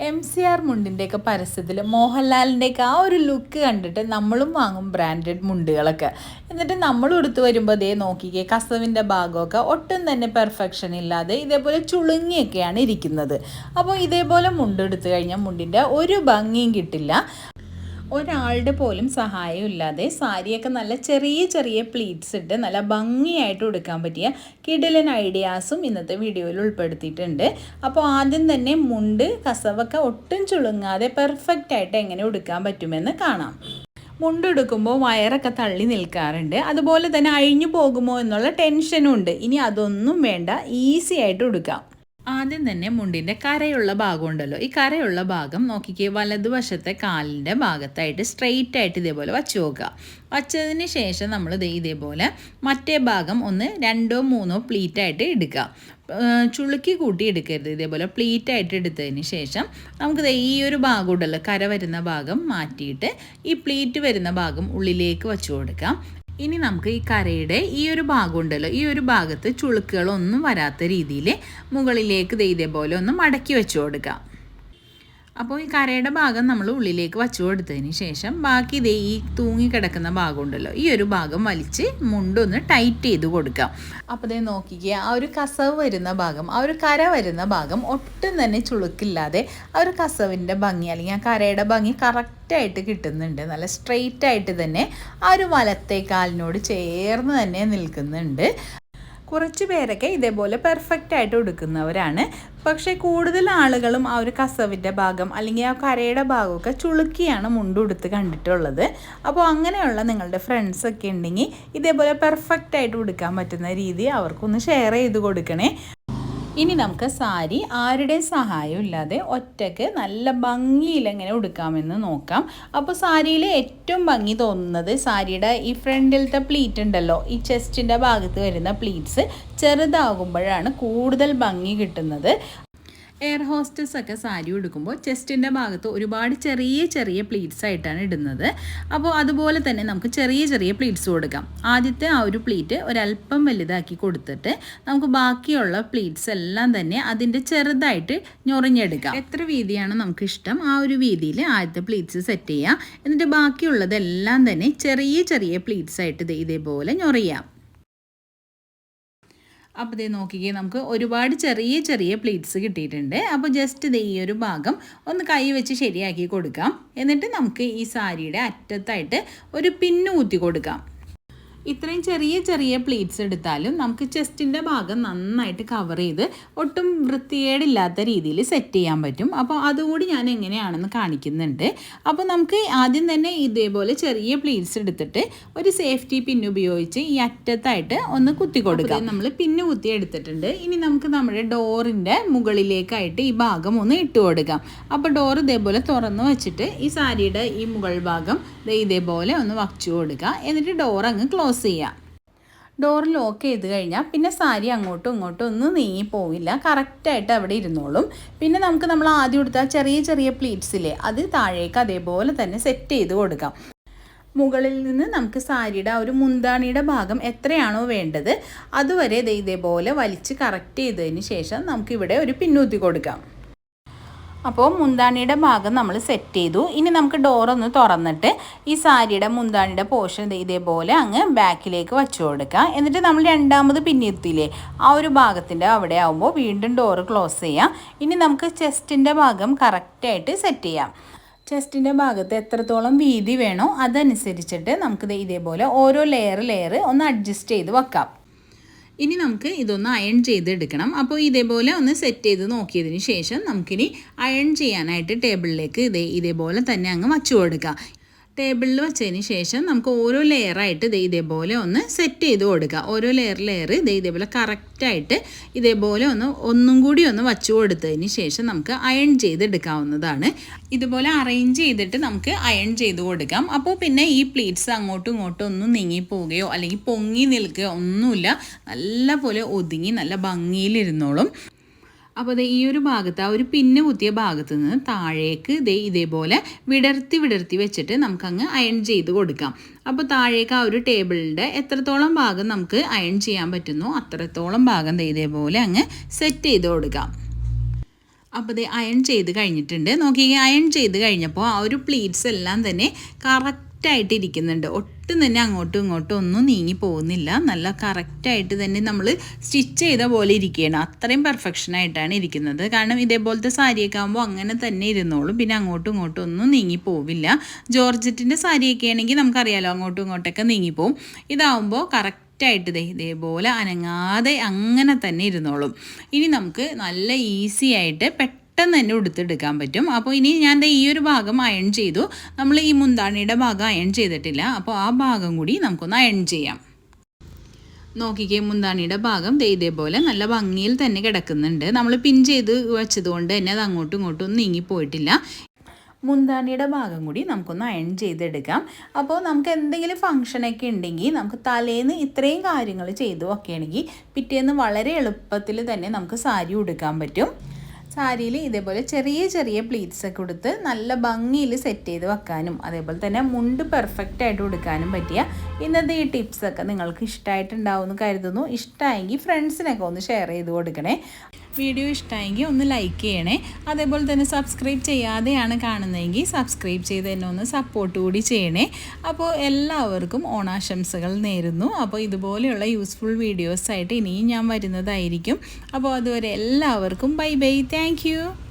M C R മുണ്ടിന്റെയൊക്കെ പരസ്യത്തിൽ മോഹൻലാലിന്റെയൊക്കെ ആ ഒരു ലുക്ക് കണ്ടിട്ട് നമ്മളും വാങ്ങും ബ്രാൻഡഡ് മുണ്ടുകളൊക്കെ. എന്നിട്ട് നമ്മൾ എടുത്തു വരുമ്പോൾ അതേ നോക്കിക്കേ കസവിന്റെ ഭാഗമൊക്കെ ഒട്ടും തന്നെ പെർഫെക്ഷൻ ഇല്ലാതെ ഇതേപോലെ ചുളുങ്ങിയൊക്കെയാണ് ഇരിക്കുന്നത്. അപ്പോൾ ഇതേപോലെ മുണ്ട് എടുത്തു കഴിഞ്ഞാൽ മുണ്ടിന്റെ ഒരു ഭംഗിയും കിട്ടില്ല. ഒരാളുടെ പോലും സഹായം ഇല്ലാതെ സാരിയൊക്കെ നല്ല ചെറിയ ചെറിയ പ്ലീറ്റ്സ് ഇട്ട് നല്ല ഭംഗിയായിട്ട് ഉടുക്കാൻ പറ്റിയ കിടിലൻ ഐഡിയാസും ഇന്നത്തെ വീഡിയോയിൽ ഉൾപ്പെടുത്തിയിട്ടുണ്ട്. അപ്പോൾ ആദ്യം തന്നെ മുണ്ട് കസവൊക്കെ ഒട്ടും ചുളുങ്ങാതെ പെർഫെക്റ്റ് ആയിട്ട് എങ്ങനെ ഉടുക്കാൻ പറ്റുമെന്ന് കാണാം. മുണ്ടെടുക്കുമ്പോൾ വയറൊക്കെ തള്ളി നിൽക്കാറുണ്ട്. അതുപോലെ തന്നെ അഴിഞ്ഞു പോകുമോ എന്നുള്ള ടെൻഷനും ഉണ്ട്. ഇനി അതൊന്നും വേണ്ട. ഈസി ആയിട്ട് ഉടുക്കാം. ആദ്യം തന്നെ മുണ്ടിന്റെ കരയുള്ള ഭാഗം ഉണ്ടല്ലോ ഈ കരയുള്ള ഭാഗം നോക്കിക്കേ വലതുവശത്തെ കാലിന്റെ ഭാഗത്തായിട്ട് സ്ട്രെയിറ്റ് ആയിട്ട് ഇതേപോലെ വച്ച് നോക്കുക. വച്ചതിന് ശേഷം നമ്മൾ ഇതേപോലെ മറ്റേ ഭാഗം ഒന്ന് രണ്ടോ മൂന്നോ പ്ലീറ്റായിട്ട് എടുക്കുക. ചുളുക്കി കൂട്ടി എടുക്കരുത്. ഇതേപോലെ പ്ലീറ്റ് ആയിട്ട് എടുത്തതിന് ശേഷം നമുക്ക് ഈ ഒരു ഭാഗം ഉണ്ടല്ലോ കര വരുന്ന ഭാഗം മാറ്റിയിട്ട് ഈ പ്ലീറ്റ് വരുന്ന ഭാഗം ഉള്ളിലേക്ക് വച്ചു കൊടുക്കാം. ഇനി നമുക്ക് ഈ കരയുടെ ഈ ഒരു ഭാഗം ഉണ്ടല്ലോ ഈ ഒരു ഭാഗത്ത് ചുളുക്കുകളൊന്നും വരാത്ത രീതിയിൽ മുകളിലേക്ക് ഇതേപോലെ ഒന്ന് മടക്കി വെച്ചു കൊടുക്കാം. അപ്പോൾ ഈ കരയുടെ ഭാഗം നമ്മൾ ഉള്ളിലേക്ക് വച്ചു കൊടുത്തതിന് ശേഷം ബാക്കി ഇതേ ഈ തൂങ്ങി കിടക്കുന്ന ഭാഗം ഉണ്ടല്ലോ ഈ ഒരു ഭാഗം വലിച്ച് മുണ്ടൊന്ന് ടൈറ്റ് ചെയ്ത് കൊടുക്കാം. അപ്പോൾ ഇതേ നോക്കിക്കുക ആ ഒരു കസവ് വരുന്ന ഭാഗം ആ ഒരു കര വരുന്ന ഭാഗം ഒട്ടും തന്നെ ചുളുക്കില്ലാതെ ആ ഒരു കസവിന്റെ ഭംഗി അല്ലെങ്കിൽ ആ കരയുടെ ഭംഗി കറക്റ്റായിട്ട് കിട്ടുന്നുണ്ട്. നല്ല സ്ട്രെയിറ്റ് ആയിട്ട് തന്നെ ആ ഒരു വലത്തെ കാലിനോട് ചേർന്ന് തന്നെ നിൽക്കുന്നുണ്ട്. കുറച്ച് പേരൊക്കെ ഇതേപോലെ പെർഫെക്റ്റ് ആയിട്ട് ഉടുക്കുന്നവരാണ് പക്ഷേ കൂടുതൽ ആളുകളും ആ ഒരു കസവിന്റെ ഭാഗം അല്ലെങ്കിൽ ആ കരയുടെ ഭാഗമൊക്കെ ചുളുക്കിയാണ് മുണ്ടുടുത്ത് കണ്ടിട്ടുള്ളത്. അപ്പോൾ അങ്ങനെയുള്ള നിങ്ങളുടെ ഫ്രണ്ട്സൊക്കെ ഉണ്ടെങ്കിൽ ഇതേപോലെ പെർഫെക്റ്റ് ആയിട്ട് ഉടുക്കാൻ പറ്റുന്ന രീതി അവർക്കൊന്ന് ഷെയർ ചെയ്ത് കൊടുക്കണേ. ഇനി നമുക്ക് സാരി ആരുടെ സഹായം ഇല്ലാതെ ഒറ്റയ്ക്ക് നല്ല ഭംഗിയിൽ എങ്ങനെ ഉടുക്കാമെന്ന് നോക്കാം. അപ്പോൾ സാരിയിൽ ഏറ്റവും ഭംഗി തോന്നുന്നത് സാരിയുടെ ഈ ഫ്രണ്ടിലത്തെ പ്ലീറ്റ് ഉണ്ടല്ലോ ഈ ചെസ്റ്റിന്റെ ഭാഗത്ത് വരുന്ന പ്ലീറ്റ്സ് ചെറുതാകുമ്പോഴാണ് കൂടുതൽ ഭംഗി കിട്ടുന്നത്. എയർ ഹോസ്റ്റസ് ഒക്കെ സാരി ഉടുക്കുമ്പോൾ ചെസ്റ്റിന്റെ ഭാഗത്ത് ഒരുപാട് ചെറിയ ചെറിയ പ്ലീറ്റ്സ് ആയിട്ടാണ് ഇടുന്നത്. അപ്പോൾ അതുപോലെ തന്നെ നമുക്ക് ചെറിയ ചെറിയ പ്ലീറ്റ്സ് കൊടുക്കാം. ആദ്യത്തെ ആ ഒരു പ്ലീറ്റ് ഒരല്പം വലുതാക്കി കൊടുത്തിട്ട് നമുക്ക് ബാക്കിയുള്ള പ്ലീറ്റ്സ് എല്ലാം തന്നെ അതിന്റെ ചെറുതായിട്ട് ഞൊറിഞ്ഞെടുക്കാം. എത്ര വീതിയാണ് നമുക്ക് ഇഷ്ടം? ആ ഒരു വീതിയിൽ ആദ്യത്തെ പ്ലീറ്റ്സ് സെറ്റ് ചെയ്യാം. എന്നിട്ട് ബാക്കിയുള്ളതെല്ലാം തന്നെ ചെറിയ ചെറിയ പ്ലീറ്റ്സ് ആയിട്ട് ഇതേപോലെ ഞൊറിയാം. അപ്പോൾ ഇതേ നോക്കിക്കേ നമുക്ക് ഒരുപാട് ചെറിയ ചെറിയ പ്ലേറ്റ്സ് കിട്ടിയിട്ടുണ്ട്. അപ്പോൾ ജസ്റ്റ് ഇത് ഈ ഒരു ഭാഗം ഒന്ന് കൈ വെച്ച് ശരിയാക്കി കൊടുക്കാം. എന്നിട്ട് നമുക്ക് ഈ സാരിയുടെ അറ്റത്തായിട്ട് ഒരു പിന്ന് കുത്തി കൊടുക്കാം. ഇത്രയും ചെറിയ ചെറിയ പ്ലീറ്റ്സ് എടുത്താലും നമുക്ക് ചെസ്റ്റിന്റെ ഭാഗം നന്നായിട്ട് കവർ ചെയ്ത് ഒട്ടും വൃത്തികേടില്ലാത്ത രീതിയിൽ സെറ്റ് ചെയ്യാൻ പറ്റും. അപ്പോൾ അതുകൂടി ഞാൻ എങ്ങനെയാണെന്ന് കാണിക്കുന്നുണ്ട്. അപ്പോൾ നമുക്ക് ആദ്യം തന്നെ ഇതേപോലെ ചെറിയ പ്ലീറ്റ്സ് എടുത്തിട്ട് ഒരു സേഫ്റ്റി പിൻ ഉപയോഗിച്ച് ഈ അറ്റത്തായിട്ട് ഒന്ന് കുത്തി കൊടുക്കാം. നമ്മൾ പിന്ന് കുത്തി എടുത്തിട്ടുണ്ട്. ഇനി നമുക്ക് നമ്മുടെ ഡോറിന്റെ മുകളിലേക്കായിട്ട് ഈ ഭാഗം ഒന്ന് ഇട്ട് കൊടുക്കാം. അപ്പോൾ ഡോർ ഇതേപോലെ തുറന്ന് വെച്ചിട്ട് ഈ സാരിയുടെ ഈ മുകൾ ഭാഗം ഇതേപോലെ ഒന്ന് വച്ചു കൊടുക്കുക. എന്നിട്ട് ഡോർ അങ്ങ് ക്ലോസ് ചെയ്യാം. ഡോർ ലോക്ക് ചെയ്ത് കഴിഞ്ഞാൽ പിന്നെ സാരി അങ്ങോട്ടും ഇങ്ങോട്ടും ഒന്നും നീങ്ങി പോവില്ല. കറക്റ്റായിട്ട് അവിടെ ഇരുന്നോളും. പിന്നെ നമുക്ക് നമ്മൾ ആദ്യം എടുത്ത ചെറിയ ചെറിയ പ്ലീറ്റ്സില്ലേ അത് താഴേക്ക് അതേപോലെ തന്നെ സെറ്റ് ചെയ്ത് കൊടുക്കാം. മുകളിൽ നിന്ന് നമുക്ക് സാരിയുടെ ആ ഒരു മുന്താണിയുടെ ഭാഗം എത്രയാണോ വേണ്ടത് അതുവരെ ഇതേപോലെ വലിച്ച് കറക്റ്റ് ചെയ്തതിന് ശേഷം നമുക്കിവിടെ ഒരു പിന്നൂത്തി കൊടുക്കാം. അപ്പോൾ മുന്താണിയുടെ ഭാഗം നമ്മൾ സെറ്റ് ചെയ്തു. ഇനി നമുക്ക് ഡോറൊന്ന് തുറന്നിട്ട് ഈ സാരിയുടെ മുന്താണിയുടെ പോർഷൻ ഇതേപോലെ അങ്ങ് ബാക്കിലേക്ക് വച്ചു കൊടുക്കുക എന്നിട്ട് നമ്മൾ രണ്ടാമത് പിന്നിരുത്തിയില്ലേ ആ ഒരു ഭാഗത്തിന്റെ അവിടെ ആകുമ്പോൾ വീണ്ടും ഡോറ് ക്ലോസ് ചെയ്യാം. ഇനി നമുക്ക് ചെസ്റ്റിന്റെ ഭാഗം കറക്റ്റായിട്ട് സെറ്റ് ചെയ്യാം. ചെസ്റ്റിന്റെ ഭാഗത്ത് എത്രത്തോളം വീതി വേണോ അതനുസരിച്ചിട്ട് നമുക്കിത് ഇതേപോലെ ഓരോ ലെയർ ലെയർ ഒന്ന് അഡ്ജസ്റ്റ് ചെയ്ത് വെക്കാം. ഇനി നമുക്ക് ഇതൊന്ന് അയൺ ചെയ്തെടുക്കണം. അപ്പോൾ ഇതേപോലെ ഒന്ന് സെറ്റ് ചെയ്ത് നോക്കിയതിന് ശേഷം നമുക്കിനി അയൺ ചെയ്യാനായിട്ട് ടേബിളിലേക്ക് ഇതേ ഇതേപോലെ തന്നെ അങ്ങ് വച്ചു കൊടുക്കാം. ടേബിളിൽ വെച്ചതിന് ശേഷം നമുക്ക് ഓരോ ലെയറായിട്ട് ഇത് ഇതേപോലെ ഒന്ന് സെറ്റ് ചെയ്ത് കൊടുക്കുക ഓരോ ലെയർ ലെയർ ഇത് ഇതേപോലെ കറക്റ്റായിട്ട് ഇതേപോലെ ഒന്ന് ഒന്നും കൂടി ഒന്ന് വച്ചു കൊടുത്തതിന് ശേഷം നമുക്ക് അയൺ ചെയ്തെടുക്കാവുന്നതാണ്. ഇതുപോലെ അറേഞ്ച് ചെയ്തിട്ട് നമുക്ക് അയൺ ചെയ്ത് കൊടുക്കാം. അപ്പോൾ പിന്നെ ഈ പ്ലീറ്റ്സ് അങ്ങോട്ടും ഇങ്ങോട്ടും ഒന്നും നീങ്ങിപ്പോവുകയോ അല്ലെങ്കിൽ പൊങ്ങി നിൽക്കുകയോ ഒന്നുമില്ല. നല്ല പോലെ ഒതുങ്ങി നല്ല ഭംഗിയിലിരുന്നോളും. അപ്പോൾ ഈ ഒരു ഭാഗത്ത് ആ ഒരു പിന്ന് കുത്തിയ ഭാഗത്ത് നിന്ന് താഴേക്ക് ദേ ഇതേപോലെ വിടർത്തി വിടർത്തി വെച്ചിട്ട് നമുക്കങ്ങ് അയൺ ചെയ്ത് കൊടുക്കാം. അപ്പോൾ താഴേക്ക് ആ ഒരു ടേബിളിന്റെ എത്രത്തോളം ഭാഗം നമുക്ക് അയൺ ചെയ്യാൻ പറ്റുന്നു അത്രത്തോളം ഭാഗം ഇതേപോലെ അങ്ങ് സെറ്റ് ചെയ്ത് കൊടുക്കാം. അപ്പോൾ ഇത് അയൺ ചെയ്ത് കഴിഞ്ഞിട്ടുണ്ട്. നോക്കി അയൺ ചെയ്ത് കഴിഞ്ഞപ്പോൾ ആ ഒരു പ്ലീറ്റ്സ് എല്ലാം തന്നെ കറക്റ്റായിട്ട് ഇരിക്കുന്നുണ്ട്. ഒട്ടും തന്നെ അങ്ങോട്ടും ഇങ്ങോട്ടും ഒന്നും നീങ്ങി പോകുന്നില്ല. നല്ല കറക്റ്റായിട്ട് തന്നെ നമ്മൾ സ്റ്റിച്ച് ചെയ്ത പോലെ ഇരിക്കുകയാണ്. അത്രയും പെർഫെക്ഷനായിട്ടാണ് ഇരിക്കുന്നത്. കാരണം ഇതേപോലത്തെ സാരിയൊക്കെ ആകുമ്പോൾ അങ്ങനെ തന്നെ ഇരുന്നോളും. പിന്നെ അങ്ങോട്ടും ഇങ്ങോട്ടും ഒന്നും നീങ്ങി പോവില്ല. ജോർജറ്റിന്റെ സാരിയൊക്കെ ആണെങ്കിൽ നമുക്കറിയാലോ അങ്ങോട്ടും ഇങ്ങോട്ടൊക്കെ നീങ്ങിപ്പോവും ഇതാവുമ്പോൾ കറക്റ്റ് കറക്റ്റായിട്ട് ദേ ഇതേപോലെ അനങ്ങാതെ അങ്ങനെ തന്നെ ഇരുന്നോളും. ഇനി നമുക്ക് നല്ല ഈസി ആയിട്ട് പെട്ടെന്ന് തന്നെ ഉടുത്തെടുക്കാൻ പറ്റും. അപ്പോൾ ഇനി ഞാൻ ഈ ഒരു ഭാഗം അയൺ ചെയ്തു. നമ്മൾ ഈ മുന്താണിയുടെ ഭാഗം അയൺ ചെയ്തിട്ടില്ല. അപ്പോൾ ആ ഭാഗം കൂടി നമുക്കൊന്ന് അയൺ ചെയ്യാം. നോക്കിക്കേ മുന്താണിയുടെ ഭാഗം ഇതേപോലെ നല്ല ഭംഗിയിൽ തന്നെ കിടക്കുന്നുണ്ട്. നമ്മൾ പിൻ ചെയ്ത് വെച്ചതുകൊണ്ട് തന്നെ അത് അങ്ങോട്ടും ഇങ്ങോട്ടും ഒന്നും നീങ്ങിപ്പോയിട്ടില്ല മുന്താണിയുടെ ഭാഗം കൂടി നമുക്കൊന്ന് അയൺ ചെയ്തെടുക്കാം. അപ്പോൾ നമുക്ക് എന്തെങ്കിലും ഫംഗ്ഷനൊക്കെ ഉണ്ടെങ്കിൽ നമുക്ക് തലേന്ന് ഇത്രയും കാര്യങ്ങൾ ചെയ്തു വെക്കുകയാണെങ്കിൽ പിറ്റേന്ന് വളരെ എളുപ്പത്തിൽ തന്നെ നമുക്ക് സാരി ഉടുക്കാൻ പറ്റും. സാരിയിൽ ഇതേപോലെ ചെറിയ ചെറിയ പ്ലീറ്റ്സ് ഒക്കെ കൊടുത്ത് നല്ല ഭംഗിയിൽ സെറ്റ് ചെയ്ത് വെക്കാനും അതേപോലെ തന്നെ മുണ്ട് പെർഫെക്റ്റ് ആയിട്ട് കൊടുക്കാനും പറ്റിയ ഇന്നത്തെ ഈ ടിപ്സൊക്കെ നിങ്ങൾക്ക് ഇഷ്ടമായിട്ടുണ്ടാവും എന്ന് കരുതുന്നു ഇഷ്ടമായെങ്കിൽ ഫ്രണ്ട്സിനൊക്കെ ഒന്ന് ഷെയർ ചെയ്ത് കൊടുക്കണേ. വീഡിയോ ഇഷ്ടമായെങ്കിൽ ഒന്ന് ലൈക്ക് ചെയ്യണേ. അതേപോലെ തന്നെ സബ്സ്ക്രൈബ് ചെയ്യാതെയാണ് കാണുന്നതെങ്കിൽ സബ്സ്ക്രൈബ് ചെയ്ത് തന്നെ ഒന്ന് സപ്പോർട്ട് കൂടി ചെയ്യണേ. അപ്പോൾ എല്ലാവർക്കും ഓണാശംസകൾ നേരുന്നു. അപ്പോൾ ഇതുപോലെയുള്ള യൂസ്ഫുൾ വീഡിയോസായിട്ട് ഇനിയും ഞാൻ വരുന്നതായിരിക്കും. അപ്പോൾ അതുവരെ എല്ലാവർക്കും ബൈ ബൈ താങ്ക്